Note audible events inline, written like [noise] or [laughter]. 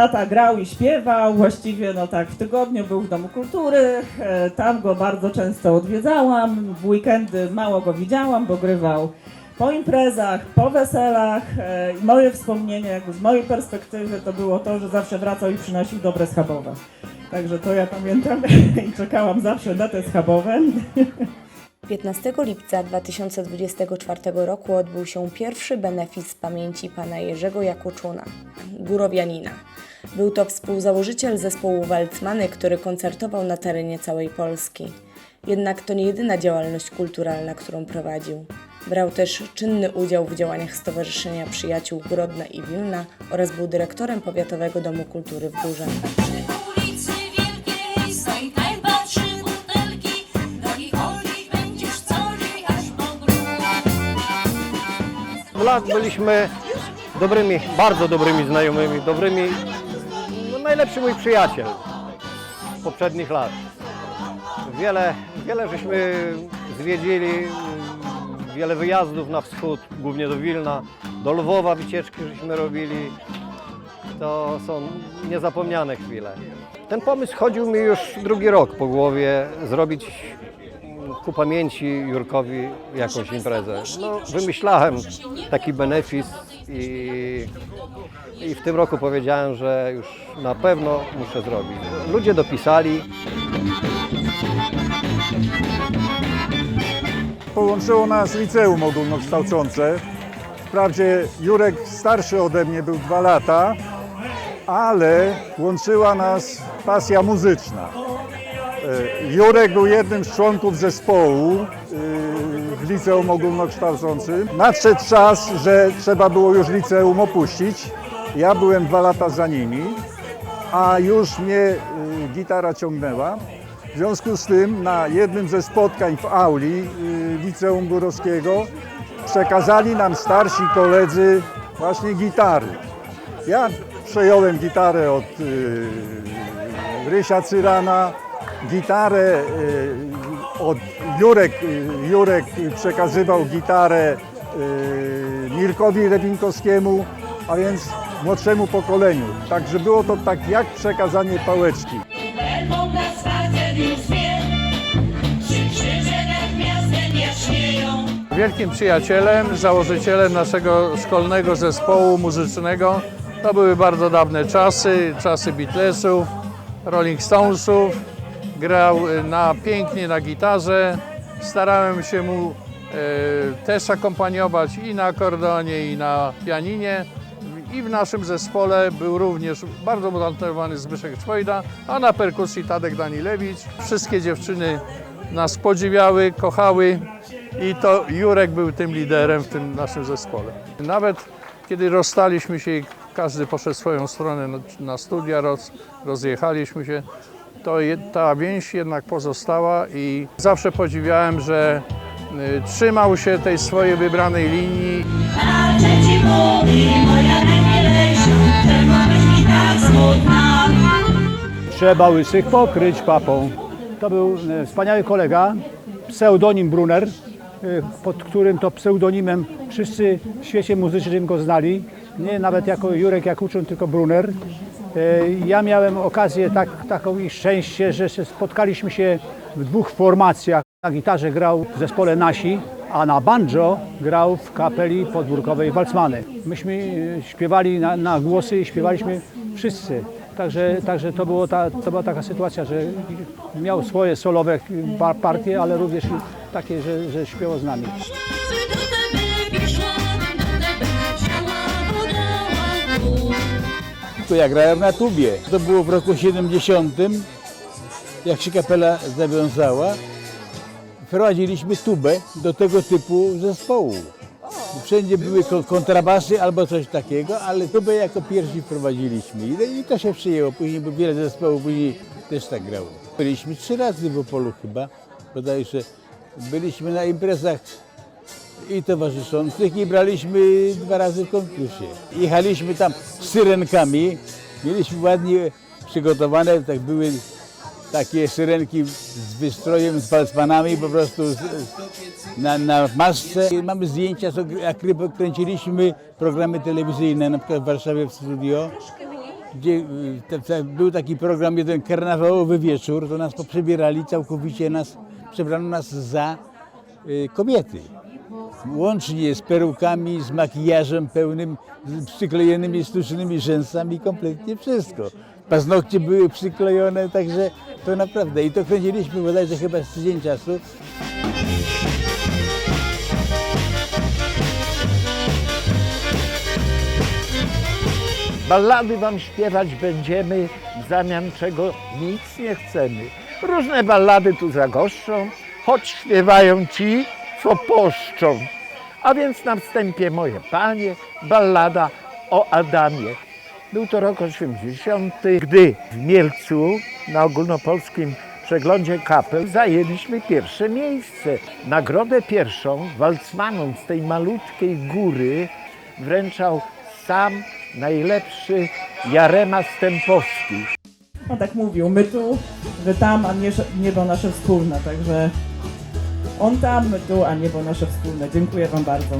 tata grał i śpiewał, właściwie no tak w tygodniu był w Domu Kultury, e, tam go bardzo często odwiedzałam, w weekendy mało go widziałam, bo grywał po imprezach, po weselach e, moje wspomnienie jakby z mojej perspektywy to było to, że zawsze wracał i przynosił dobre schabowe. Także to ja pamiętam [laughs] i czekałam zawsze na te schabowe. [laughs] 15 lipca 2024 roku odbył się pierwszy benefis pamięci pana Jerzego Jakuczuna, górowianina. Był to współzałożyciel zespołu Walcmany, który koncertował na terenie całej Polski. Jednak to nie jedyna działalność kulturalna, którą prowadził. Brał też czynny udział w działaniach Stowarzyszenia Przyjaciół Grodna i Wilna oraz był dyrektorem Powiatowego Domu Kultury w Górze. Lat byliśmy dobrymi, bardzo dobrymi znajomymi, dobrymi, no najlepszy mój przyjaciel z poprzednich lat. Wiele, wiele żeśmy zwiedzili, wiele wyjazdów na wschód, głównie do Wilna, do Lwowa wycieczki żeśmy robili. To są niezapomniane chwile. Ten pomysł chodził mi już drugi rok po głowie, zrobić ku pamięci Jurkowi jakąś imprezę. No, wymyślałem taki benefis i, i w tym roku powiedziałem, że już na pewno muszę zrobić. Ludzie dopisali, Połączyło nas liceum ogólnokształcące. Wprawdzie Jurek starszy ode mnie był dwa lata, ale łączyła nas pasja muzyczna. E, Jurek był jednym z członków zespołu e, w liceum ogólnokształcącym. Nadszedł czas, że trzeba było już liceum opuścić. Ja byłem dwa lata za nimi, a już mnie e, gitara ciągnęła. W związku z tym na jednym ze spotkań w auli Liceum Górowskiego przekazali nam starsi koledzy właśnie gitary. Ja przejąłem gitarę od Rysia Cyrana, gitarę y, od Jurek, y, Jurek przekazywał gitarę y, Mirkowi Rewinkowskiemu, a więc młodszemu pokoleniu. Także było to tak jak przekazanie pałeczki. Wielkim przyjacielem, założycielem naszego szkolnego zespołu muzycznego. To były bardzo dawne czasy, czasy Beatlesów, Rolling Stonesów. Grał y, na, pięknie na gitarze. Starałem się mu e, też akompaniować i na akordeonie, i na pianinie. I w naszym zespole był również bardzo utalentowany Zbyszek Czwojda, a na perkusji Tadek Danilewicz. Wszystkie dziewczyny nas podziwiały, kochały i to Jurek był tym liderem w tym naszym zespole. Nawet kiedy rozstaliśmy się i każdy poszedł swoją stronę na, na studia, roz, rozjechaliśmy się, to ta więź jednak pozostała i zawsze podziwiałem, że y, trzymał się tej swojej wybranej linii. Trzeba łysych pokryć papą. To był e, wspaniały kolega, pseudonim Brunner, pod którym to pseudonimem wszyscy w świecie muzycznym go znali. Nie nawet jako Jurek Jakuczyn, tylko Brunner. E, Ja miałem okazję, tak, taką i szczęście, że spotkaliśmy się w dwóch formacjach. Na gitarze grał w zespole Nasi, a na banjo grał w kapeli podwórkowej Walcmany. Myśmy e, śpiewali na, na głosy i śpiewaliśmy wszyscy. Także, także to, było ta, to była taka sytuacja, że miał swoje solowe par- partie, ale również takie, że, że śpiewał z nami. To ja grałem na tubie. To było w roku 70, jak się kapela zawiązała. Wprowadziliśmy tubę do tego typu zespołu. Wszędzie były ko- kontrabasy albo coś takiego, ale tubę jako pierwsi wprowadziliśmy. I to się przyjęło. Później bo wiele zespołów później też tak grało. Byliśmy trzy razy w Opolu chyba, bodajże. Byliśmy na imprezach i towarzyszących i braliśmy dwa razy w konkursie. Jechaliśmy tam z syrenkami, mieliśmy ładnie przygotowane, tak były takie syrenki z wystrojem, z palcmanami po prostu z, na, na masce. I Mamy zdjęcia, jak kręciliśmy programy telewizyjne, na przykład w Warszawie w studio. gdzie te, był taki program, jeden karnawałowy wieczór, to nas poprzebierali całkowicie, nas, przebrano nas za y, kobiety. Łącznie z perukami, z makijażem pełnym, z przyklejonymi sztucznymi rzęsami, kompletnie wszystko. Paznokcie były przyklejone, także to naprawdę. I to kręciliśmy bodajże chyba z tydzień czasu. Ballady wam śpiewać będziemy, w zamian czego nic nie chcemy. Różne ballady tu zagoszczą, choć śpiewają ci, co poszczą. A więc na wstępie, moje panie, ballada o Adamie. Był to rok 80, gdy w Mielcu na ogólnopolskim przeglądzie kapel zajęliśmy pierwsze miejsce. Nagrodę pierwszą walcmanom z tej malutkiej góry wręczał sam najlepszy Jarema Stępowski. On tak mówił, my tu, wy tam, a nie, niebo nasze wspólne, także on tam, my tu, a niebo nasze wspólne. Dziękuję Wam bardzo.